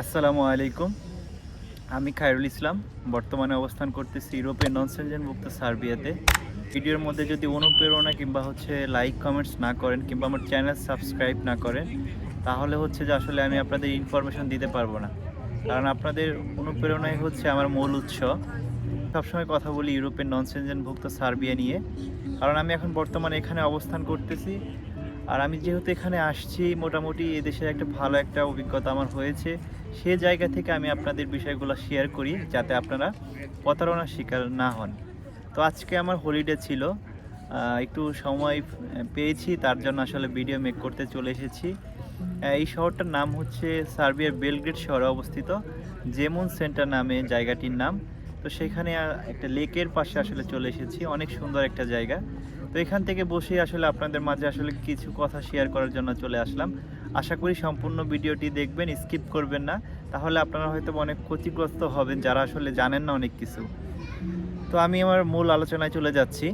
আসসালামু আলাইকুম। আমি খায়রুল ইসলাম, বর্তমানে অবস্থান করতেছি ইউরোপের নন মুক্ত সার্বিয়াতে। ভিডিওর মধ্যে যদি অনুপ্রেরণা কিংবা হচ্ছে লাইক কমেন্টস না করেন কিংবা আমার চ্যানেল সাবস্ক্রাইব না করেন, তাহলে হচ্ছে যে আসলে আমি আপনাদের ইনফরমেশন দিতে পারব না। কারণ আপনাদের অনুপ্রেরণাই হচ্ছে আমার মূল উৎস। সবসময় কথা বলি ইউরোপের নন ভুক্ত সার্বিয়া নিয়ে। কারণ আমি এখন বর্তমানে এখানে অবস্থান করতেছি। আর আমি যেহেতু এখানে আসছি, মোটামুটি এদেশের একটা ভালো একটা অভিজ্ঞতা আমার হয়েছে। সে জায়গা থেকে আমি আপনাদের বিষয়গুলো শেয়ার করি, যাতে আপনারা প্রতারণার শিকার না হন। তো আজকে আমার হলিডে ছিল। একটু সময় পেয়েছি, তার জন্য আসলে ভিডিও মেক করতে চলে এসেছি। এই শহরটার নাম হচ্ছে সার্বিয়ার বেলগ্রেড শহরে অবস্থিত, জেমন সেন্টার নামে জায়গাটির নাম। তো সেখানে একটা লেকের পাশে আসলে চলে এসেছি। অনেক সুন্দর একটা জায়গা। তো এখান থেকে বসে আসলে আপনাদের মাঝে আসলে কিছু কথা শেয়ার করার জন্য চলে আসলাম। আশা করি সম্পূর্ণ ভিডিওটি দেখবেন স্কিপ করবেন না। তাহলে আপনারা হয়তো অনেক ক্ষতিগ্রস্ত হবেন, যারা আসলে জানেন না অনেক কিছু। তো আমি আমার মূল আলোচনায় চলে যাচ্ছি।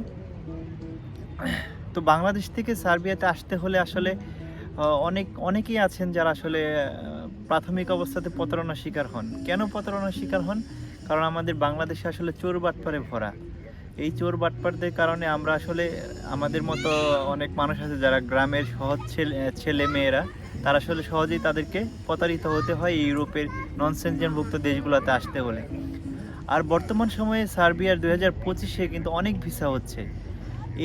তো বাংলাদেশ থেকে সার্বিয়াতে আসতে হলে আসলে অনেক, অনেকেই আছেন যারা আসলে প্রাথমিক অবস্থাতে প্রতারণার শিকার হন। কেন প্রতারণার শিকার হন? কারণ আমাদের বাংলাদেশে আসলে চোর বাটপারে ভরা। এই চোর বাটপারদের কারণে আমরা আসলে আমাদের মতো অনেক মানুষ আছে যারা গ্রামের সহজ ছেলে মেয়েরা, তারা আসলে সহজেই তাদেরকে প্রতারিত হতে হয় ইউরোপের নন ভুক্ত দেশগুলোতে আসতে হলে। আর বর্তমান সময়ে সার্বিয়ার দুই হাজার পঁচিশে কিন্তু অনেক ভিসা হচ্ছে।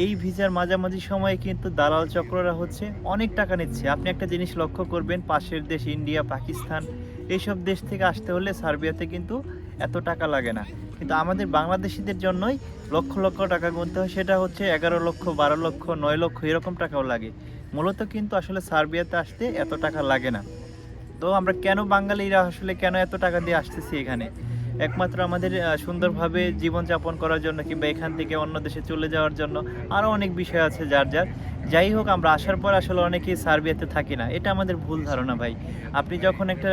এই ভিসার মাঝামাঝি সময়ে কিন্তু দালাল চক্ররা হচ্ছে অনেক টাকা নিচ্ছে। আপনি একটা জিনিস লক্ষ্য করবেন, পাশের দেশ ইন্ডিয়া, পাকিস্তান, এইসব দেশ থেকে আসতে হলে সার্বিয়াতে কিন্তু এত টাকা লাগে না। কিন্তু আমাদের বাংলাদেশিদের জন্যই লক্ষ লক্ষ টাকা গুনতে হয়, সেটা হচ্ছে এগারো লক্ষ, বারো লক্ষ, নয় লক্ষ, এরকম টাকাও লাগে। মূলত কিন্তু আসলে সার্বিয়াতে আসতে এত টাকা লাগে না। তো আমরা কেন বাঙালিরা আসলে কেন এত টাকা দিয়ে আসতেছি এখানে? একমাত্র আমাদের সুন্দরভাবে জীবনযাপন করার জন্য কিংবা এখান থেকে অন্য দেশে চলে যাওয়ার জন্য আরও অনেক বিষয় আছে যার যার। যাই হোক, আমরা আসার পর আসলে অনেকেই সার্বিয়াতে থাকি না। এটা আমাদের ভুল ধারণা ভাই। আপনি যখন একটা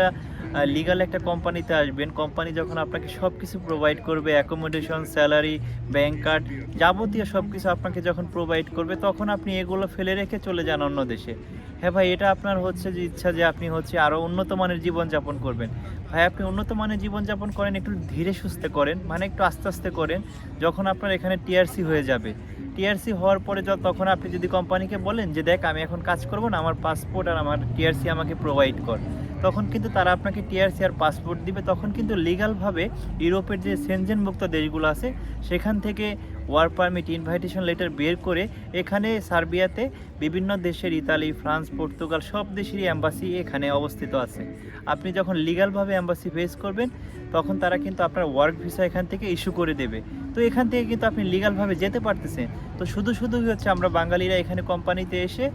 লিগাল একটা কোম্পানিতে আসবেন, কোম্পানি যখন আপনাকে সব কিছু প্রোভাইড করবে অ্যাকোমোডেশন স্যালারি ব্যাংক কার্ড যাবতীয় সব কিছু আপনাকে যখন প্রোভাইড করবে, তখন আপনি এগুলো ফেলে রেখে চলে যান অন্য দেশে। হ্যাঁ ভাই, এটা আপনার হচ্ছে যে ইচ্ছা যে আপনি হচ্ছে আরও উন্নত মানের জীবনযাপন করবেন। ভাই, আপনি উন্নত মানের জীবনযাপন করেন, একটু ধীরে সুস্থে করেন মানে একটু আস্তে আস্তে করেন, যখন আপনার এখানে টিআরসি হয়ে যাবে। টিআরসি হওয়ার পরে তখন আপনি যদি কোম্পানিকে বলেন যে, দেখ, আমি এখন কাজ করব না, আমার পাসপোর্ট আর আমার টিআরসি আমাকে প্রোভাইড কর। তখন কিন্তু তারা আপনাকে টিআরসি আর পাসপোর্ট দিবে। তখন কিন্তু লিগালভাবে ইউরোপের যে সেনজেনমুক্ত দেশগুলো আছে, সেখান থেকে ওয়ার্ক পারমিট ইনভাইটেশন লেটার বের করে এখানে সার্বিয়াতে বিভিন্ন দেশের ইতালি, ফ্রান্স, পর্তুগাল সব দেশেরই অ্যাম্বাসি এখানে অবস্থিত আছে। আপনি যখন লিগালভাবে অ্যাম্বাসি ফেস করবেন, তখন তারা কিন্তু আপনার ওয়ার্ক ভিসা এখান থেকে ইস্যু করে দেবে। তো এখান থেকে কিন্তু আপনি লিগালভাবে যেতে পারতেছেন। তো শুধু শুধুই হচ্ছে আমরা বাঙালিরা এখানে কোম্পানিতে এসে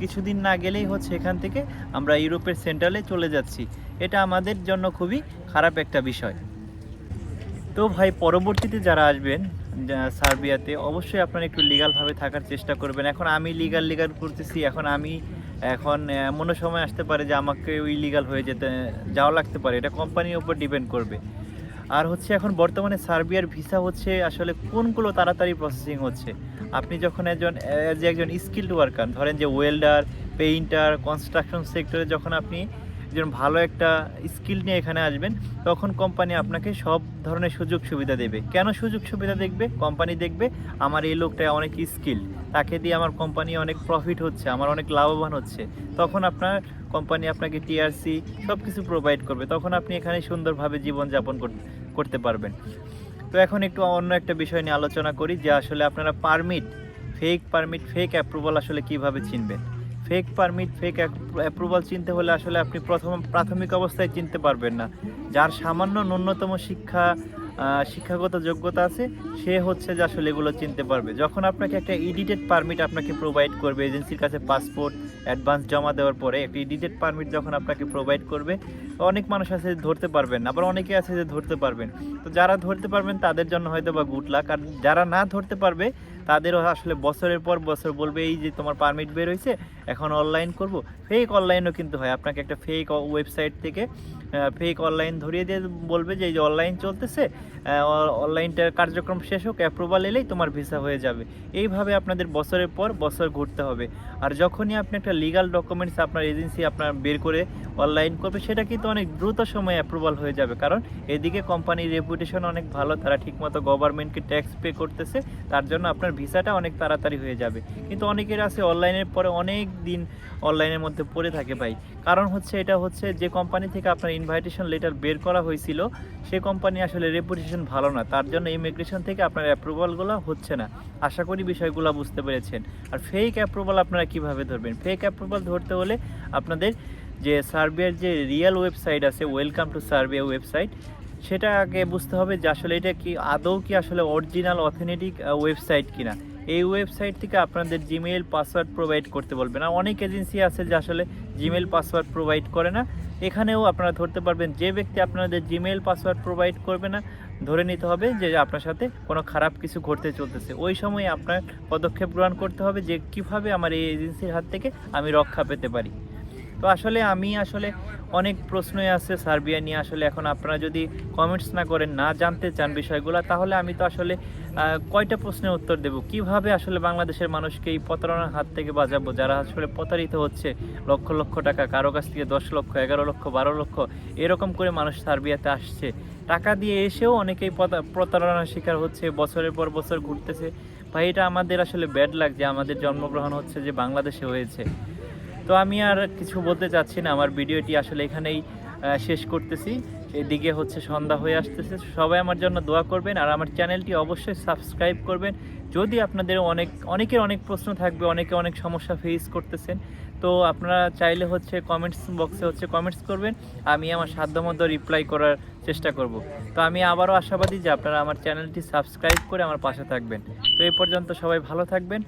কিছুদিন না গেলেই হচ্ছে এখান থেকে আমরা ইউরোপের সেন্ট্রালে চলে যাচ্ছি। এটা আমাদের জন্য খুবই খারাপ একটা বিষয়। তো ভাই, পরবর্তীতে যারা আসবেন সার্বিয়াতে অবশ্যই আপনারা একটু লিগালভাবে থাকার চেষ্টা করবেন। এখন আমি লিগাল লিগাল করতেছি, এখন আমি, এখন এমনও সময় আসতে পারে যে আমাকে ওই লিগাল হয়ে যেতে, যাওয়া লাগতে পারে। এটা কোম্পানির উপর ডিপেন্ড করবে। আর হচ্ছে এখন বর্তমানে সার্বিয়ার ভিসা হচ্ছে আসলে কোনগুলো তাড়াতাড়ি প্রসেসিং হচ্ছে? আপনি যখন একজন যে একজন স্কিল্ড ওয়ার্কার ধরেন যে ওয়েল্ডার পেইন্টার কনস্ট্রাকশন সেক্টরে যখন আপনি একজন ভালো একটা স্কিল নিয়ে এখানে আসবেন, তখন কোম্পানি আপনাকে সব ধরনের সুযোগ সুবিধা দেবে। কেন সুযোগ সুবিধা দেখবে? কোম্পানি দেখবে, আমার এই লোকটা অনেক স্কিল তাকে দিয়ে আমার কোম্পানি অনেক প্রফিট হচ্ছে, আমার অনেক লাভবান হচ্ছে। তখন আপনার কোম্পানি আপনাকে টিআরসি সব কিছু প্রোভাইড করবে, তখন আপনি এখানে সুন্দরভাবে জীবনযাপন কর- করতে পারবেন। তো এখন একটু অন্য একটা বিষয় নিয়ে আলোচনা করি, যে আসলে আপনারা permit fake permit fake approval আসলে কীভাবে চিনবেন? ফেক পারমিট ফেক অ্যাপ্রুভাল চিনতে হলে আসলে আপনি প্রথম, প্রাথমিক অবস্থায় চিনতে পারবেন না। যার সামান্য ন্যূনতম শিক্ষা শিক্ষাগত যোগ্যতা আছে, সে হচ্ছে যে আসলে এগুলো চিনতে পারবে। যখন আপনাকে একটা এডিটেড পারমিট আপনাকে প্রোভাইড করবে এজেন্সির কাছে পাসপোর্ট অ্যাডভান্স জমা দেওয়ার পরে একটা এডিটেড পারমিট যখন আপনাকে প্রোভাইড করবে, অনেক মানুষ আছে ধরতে পারবেন আবার অনেকে আছে যে ধরতে পারবেন। তো যারা ধরতে পারবেন, তাদের জন্য হয়তো বা গুড লাক আর যারা না ধরতে পারবে, তাদেরও আসলে বছরের পর বছর বলবে, এই যে তোমার পারমিট বের হয়েছে এখন অনলাইন করব। ফেক অনলাইনও কিন্তু হয়। আপনাকে একটা ফেক ওয়েবসাইট থেকে ফেক অনলাইন ধরিয়ে দিয়ে বলবে যে এই যে অনলাইন চলতেছে অনলাইনটার কার্যক্রম শেষ হোক অ্যাপ্রুভাল এলেই তোমার ভিসা হয়ে যাবে। এইভাবে আপনাদের বছরের পর বছর ঘুরতে হবে। আর যখনই আপনি একটা লিগাল ডকুমেন্টস আপনার এজেন্সি আপনার বের করে অনলাইন করবে, সেটা কিন্তু অনেক দ্রুত সময়ে অ্যাপ্রুভাল হয়ে যাবে। কারণ এদিকে কোম্পানির রেপুটেশন অনেক ভালো, তারা ঠিকমতো গভর্নমেন্টকে ট্যাক্স পে করতেছে, তার জন্য আপনার ভিসাটা অনেক তাড়াতাড়ি হয়ে যাবে। কিন্তু অনেকের আছে অনলাইনের পরে অনেক দিন অনলাইনের মধ্যে পড়ে থাকে ভাই। কারণ হচ্ছে, এটা হচ্ছে যে কোম্পানি থেকে আপনার ইনভাইটেশন লেটার বের করা হয়েছিল সেই কোম্পানি আসলে রেপুটেশন ভালো না। তার জন্য ইমিগ্রেশন থেকে আপনার অ্যাপ্রুভালগুলো হচ্ছে না। আশা করি বিষয়গুলো বুঝতে পেরেছেন। আর ফেক অ্যাপ্রুভাল আপনারা কীভাবে ধরবেন? ফেক অ্যাপ্রুভাল ধরতে হলে আপনাদের যে সার্বিয়ার যে রিয়েল ওয়েবসাইট আছে ওয়েলকাম টু সার্বিয়া ওয়েবসাইট সেটা আগে বুঝতে হবে যে আসলে এটা কি, আদৌ কি আসলে অরিজিনাল অথেন্টিক ওয়েবসাইট কিনা। এই ওয়েবসাইট থেকে আপনাদের জিমেইল পাসওয়ার্ড প্রোভাইড করতে বলবেন আর অনেক এজেন্সি আছে যে আসলে জিমেইল পাসওয়ার্ড প্রোভাইড করে না। এখানেও আপনারা ধরতে পারবেন, যে ব্যক্তি আপনাদের জিমেল পাসওয়ার্ড প্রোভাইড করবে না, ধরে নিতে হবে যে আপনার সাথে কোনো খারাপ কিছু ঘটতে চলতেছে। ওই সময় আপনার পদক্ষেপ গ্রহণ করতে হবে যে কীভাবে আমার এই এজেন্সির হাত থেকে আমি রক্ষা পেতে পারি। তো আসলে আমি আসলে অনেক প্রশ্নই আছে সার্বিয়া নিয়ে। আসলে এখন আপনারা যদি কমেন্টস না করেন, না জানতে চান বিষয়গুলো, তাহলে আমি তো আসলে কয়টা প্রশ্নের উত্তর দেব? কীভাবে আসলে বাংলাদেশের মানুষকে এই প্রতারণার হাত থেকে বাঁচাবো? যারা আসলে প্রতারিত হচ্ছে, লক্ষ লক্ষ টাকা, কারও কাছ থেকে দশ লক্ষ, এগারো লক্ষ, বারো লক্ষ, এরকম করে মানুষ সার্বিয়াতে আসছে। টাকা দিয়ে এসেও অনেকেই প্রতারণার শিকার হচ্ছে, বছরের পর বছর ঘুরতেছে। ভাই, এটা আমাদের আসলে ব্যাড লাগছে আমাদের জন্মগ্রহণ হচ্ছে যে বাংলাদেশে হয়েছে। তো আমি আর কিছু বলতে চাচ্ছি না, আমার ভিডিওটি আসলে এখানেই শেষ করতেছি। এদিকে হচ্ছে সন্ধ্যা হয়ে আসতেছে। সবাই আমার জন্য দোয়া করবেন আর আমার চ্যানেলটি অবশ্যই সাবস্ক্রাইব করবেন। যদি আপনাদের অনেক, অনেকের অনেক প্রশ্ন থাকবে, অনেকে অনেক সমস্যা ফেস করতেছেন, তো আপনারা চাইলে হচ্ছে কমেন্টস বক্সে হচ্ছে কমেন্টস করবেন। আমি আমার সাধ্যমতো রিপ্লাই করার চেষ্টা করব। তো আমি আবারও আশাবাদী যে আপনারা আমার চ্যানেলটি সাবস্ক্রাইব করে আমার পাশে থাকবেন। তো এই পর্যন্ত সবাই ভালো থাকবেন।